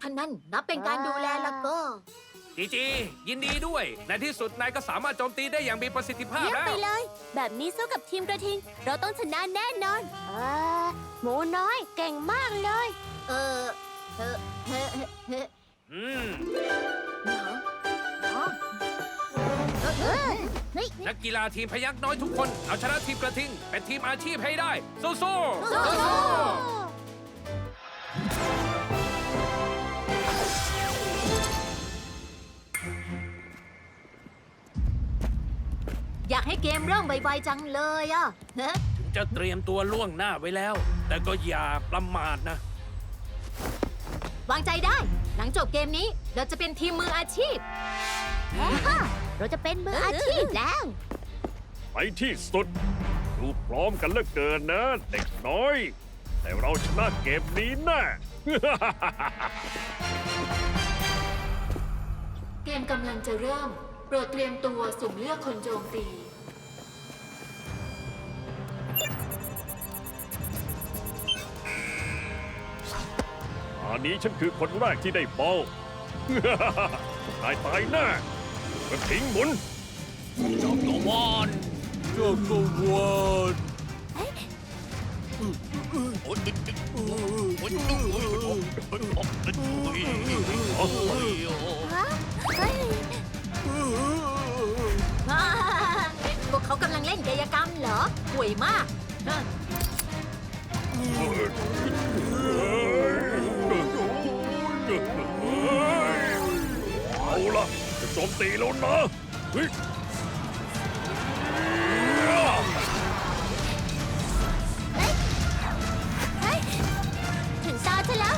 ท่านั้นนับเป็นการดูแลแล้วก็ จีจี ยินดีด้วย ในที่สุดนายก็สามารถโจมตีได้อย่างมีประสิทธิภาพเะแล้ไปเลย แบบนี้สู้กับทีมกระทิง เราต้องชนะแน่นอนเอหมูน้อยเก่งมากเลย เออเออเฮ้เฮ้เฮ้อืม หนาวหนาว กกีฬาทีมพยักน้อยทุกคน เอาชนะทีมกระทิง เป็นทีมอาชีพให้ได้ สู้ๆอยากให้เกมเริ่มไวๆจังเลยอะเฮ้ถึงจะเตรียมตัวล่วงหน้าไว้แล้ว แต่ก็อย่าประมาทนะ วางใจได้ หลังจบเกมนี้เราจะเป็นทีมมืออาชีพ เราจะเป็นมืออาชีพแล้ว ไปที่สุด ดูพร้อมกันเหลือเกินนะ เด็กน้อย แต่เราชนะเกมนี้แน่เกมกำลังจะเริ่ม โปรดเตรียมตัวสุ่มเลือกคนโจมตีอันนี้ฉันคือคนแรกที่ได้บอลตายตายแน่ กระทิงหมุนจักรวาลจักรวาลพวกเขากำลังเล่นกายกรรมเหรอห่วยมาก ตีแล้วนะเฮ้ยถึงตาฉันแล้ว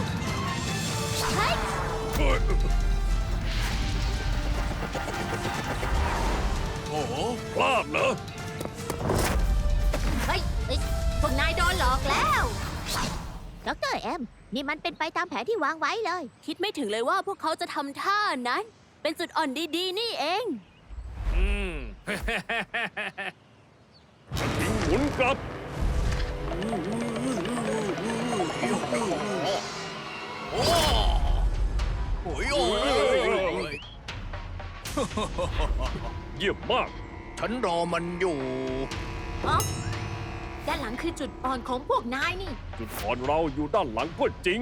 เฮ้ยเฮ้ยโอ้โหพลาดเหรอเฮ้ยเฮ้ยพวกนายโดนหลอกแล้วดรเอ็มนี่มันเป็นไปตามแผนที่วางไว้เลย คิดไม่ถึงเลยว่าพวกเขาจะทำท่านั้น เป็นจุดอ่อนดีๆ นี่เอง อืมกระทิงหมุนกลับโอ้ยเยี่ยมมาก ฉันรอมันอยู่ อ๋อด้านหลังคือจุดอ่อนของพวกนายนี่ จุดอ่อนเราอยู่ด้านหลังก็จริง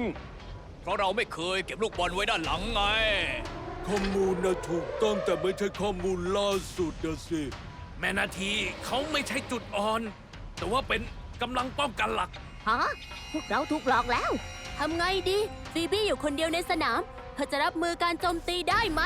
เพราะเราไม่เคยเก็บลูกบอลไว้ด้านหลังไง ข้อมูลนะถูกต้องแต่ไม่ใช่ข้อมูลล่าสุดนะสิ แม่นาทีเขาไม่ใช่จุดอ่อน แต่ว่าเป็นกำลังป้องกันหลัก ฮะพวกเราถูกหลอกแล้ว ทำไงดีฟีบี้อยู่คนเดียวในสนามเธอจะรับมือการโจมตีได้ไหม